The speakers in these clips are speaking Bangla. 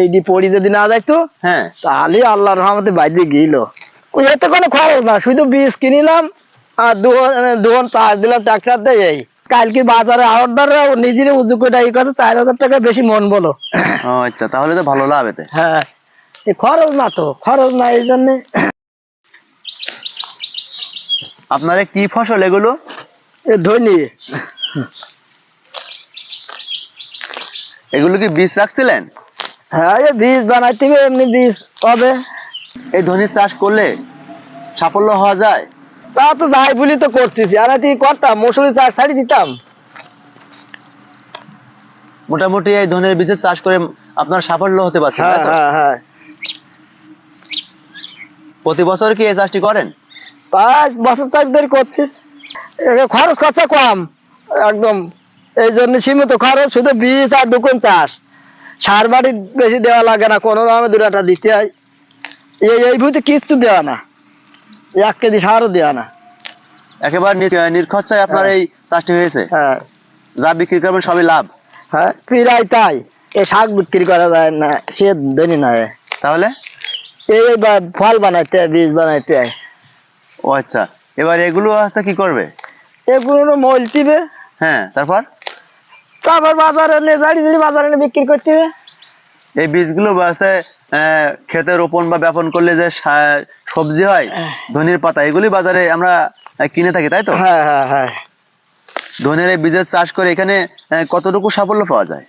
এই ডি পড়ি যদি না যাইতো হ্যাঁ। তাহলে আল্লাহর রহমতে বাইরে গেল ওই এতে কোনো খরচ না শুধু বীজ কিনিলাম আর দুহন তার দিলাম ট্রাক্টর দিয়ে এই। কালকে বাজারে নিজের উজু করে এই কথা চার হাজার টাকা বেশি মন বলো। ও আচ্ছা তাহলে তো ভালো লাভ এতে। হ্যাঁ খরচ না তো খরচ না এই জন্য। আপনারা কি ফসল এগুলো? এ ধনী। এগুলো কি বীজ রাখছিলেন? হ্যাঁ এ বীজ বানাইতে হবে, এমনি বীজ হবে এই ধনির চাষ করলে সাফল্য হওয়া যায়? তা তো যাই বলি তো করতেছি। আর তুই করতাম মসুরি চাষ ছাড়ি দিতাম। মোটামুটি এই ধনের বীজের চাষ করে আপনার সাফল্য হতে পারছে হ্যাঁ হ্যাঁ হ্যাঁ। প্রতি বছর কি এই চাষটি করেন? পাঁচ বছর চাষ ধরে করছিস খরচ খরচা কম একদম। এই জন্য সীমিত খরচ শুধু বীজ আর দোকান চাষ। সার বাড়ি বেশি দেওয়া লাগে না কোনো রকমে দু একটা দিতে হয়। এই এই ভূতে কিচ্ছু দেওয়া না। এক কেজি সারও দেওয়া না। একেবারে নির- নির্খরচায় আপনার হ্যাঁ। এই চাষটি হয়েছে। হ্যাঁ। যা বিক্রি করবেন সবই লাভ। হ্যাঁ প্রায় তাই। এই শাক বিক্রি করা যায় না সে ধনী না তাহলে? এই ফল বানাইতে বীজ বানাইতে। ও আচ্ছা। এবার এগুলো আছে কি করবে? এগুলো মল দিবে হ্যাঁ তারপর? তারপর বাজারে নিয়ে বাজারে নিয়ে বিক্রি করতে হবে। এই বীজগুলো ক্ষেতে রোপণ বা ব্যাপন করলে যে সবজি হয় হ্যাঁ। ধনির পাতা এগুলি বাজারে আমরা কিনে থাকি তাই তো? হ্যাঁ হ্যাঁ হ্যাঁ। ধনের এই বীজের চাষ করে এখানে কতটুকু সাফল্য পাওয়া যায়?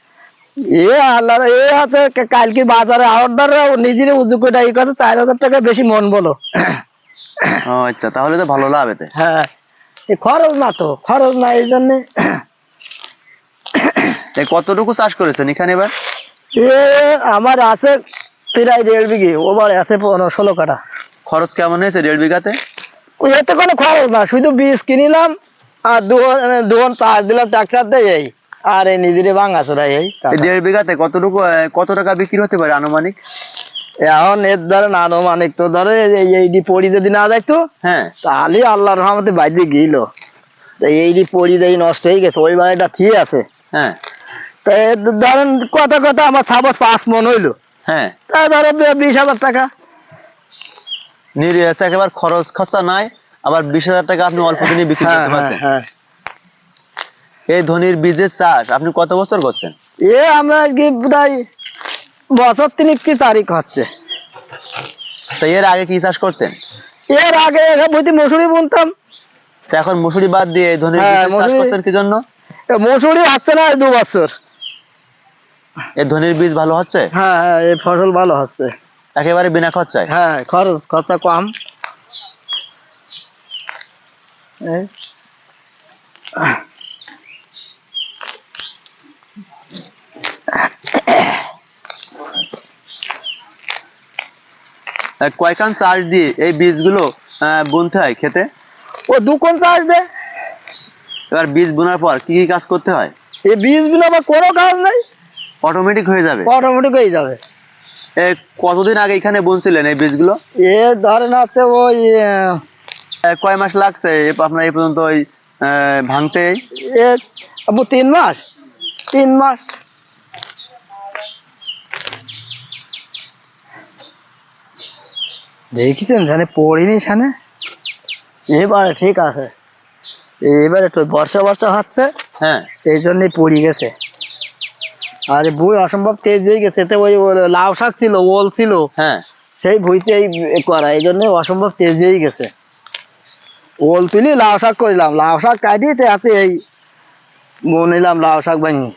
এ আল্লাহ এ হাতে কালকে বাজারে আওয়ার নিজের উজু করে এই কথা চার হাজার টাকা বেশি মন বলো। আচ্ছা তাহলে তো ভালো লাভ এতে। হ্যাঁ খরচ না তো খরচ না এই জন্য। কতটুকু চাষ করেছেন এখানে এবার? এ আমার আছে প্রায় দেড় বিঘে ওবার আছে পনেরো ষোলো কাটা খরচ কেমন হয়েছে দেড় বিঘাতে? এতে কোনো খরচ না শুধু বীজ কিনিলাম আর দুহন দুহন তার দিলাম ট্রাক্টর দিয়ে এই আর এই নিজের ভাঙা চোরাই এই এই দেড় বিঘাতে কতটুকু কত টাকা বিক্রি হতে পারে আনুমানিক? এখন এর ধরেন আনুমানিক তো ধরে এই পড়ি যদি না যাইতো হ্যাঁ। তাহলে আল্লাহর রহমতে বাইরে গেল তো এইটি পড়ি দেই নষ্ট হয়ে গেছে ওই বাড়িটা ঠিক আছে। হ্যাঁ। ধরেন কত কত আমার সাপোজ পাঁচ মন হইল। হ্যাঁ। ধরো বিশ হাজার টাকা। নির আছে একেবারে খরচ খরচা নাই আবার বিশ হাজার টাকা আপনি অল্প দিনে বিক্রি হ্যাঁ করতে হ্যাঁ পারছেন। হ্যাঁ। এই ধনির বীজের চাষ আপনি কত বছর করছেন? এ আমরা কি প্রায় বছর তিনিক কি তারিখ হচ্ছে। তো এর আগে কি চাষ করতেন? এর আগে বুঝি মসুরি বুনতাম। তো এখন মুসুরি বাদ দিয়ে এই ধনির বীজের চাষ করছেন কি জন্য? মসুরি হচ্ছে না দু বছর। এই ধনির বীজ ভালো হচ্ছে? হ্যাঁ হ্যাঁ এই ফসল ভালো হচ্ছে। একেবারে বিনা খরচায়? হ্যাঁ খরচ খরচা কম। চাষ দিয়ে এই বীজগুলো বুনতে হয় খেতে? ও দু কোন চার্জ দে। এবার বীজ বোনার পর কি কি কাজ করতে হয়? এই বীজগুলো আবার কোনো কাজ নাই। অটোমেটিক হয়ে যাবে। অটোমেটিক হয়ে যাবে। এ কতদিন আগে এখানে বুনছিলেন এই বীজগুলো? এ ধরেন আছে ওই কয় মাস লাগছে আপনার এই পর্যন্ত ওই ভাঙতে? এ তিন মাস। তিন মাস। দেখিছেন জানে পড়িনি এখানে এবারে ঠিক আছে। এবারে তো বর্ষা বর্ষা হচ্ছে। হ্যাঁ। এই জন্যই পড়ে গেছে। আর বই অসম্ভব তেজ হয়ে গেছে। তো ওই লাউ শাক ছিল ওল ছিল। হ্যাঁ। সেই ভুইতেই করা এই জন্য অসম্ভব তেজ হয়ে গেছে। ওল তুলি লাউ শাক করিলাম। লাউ শাক কাটিতে আছে এই নিলাম লাউ শাক ভাঙি।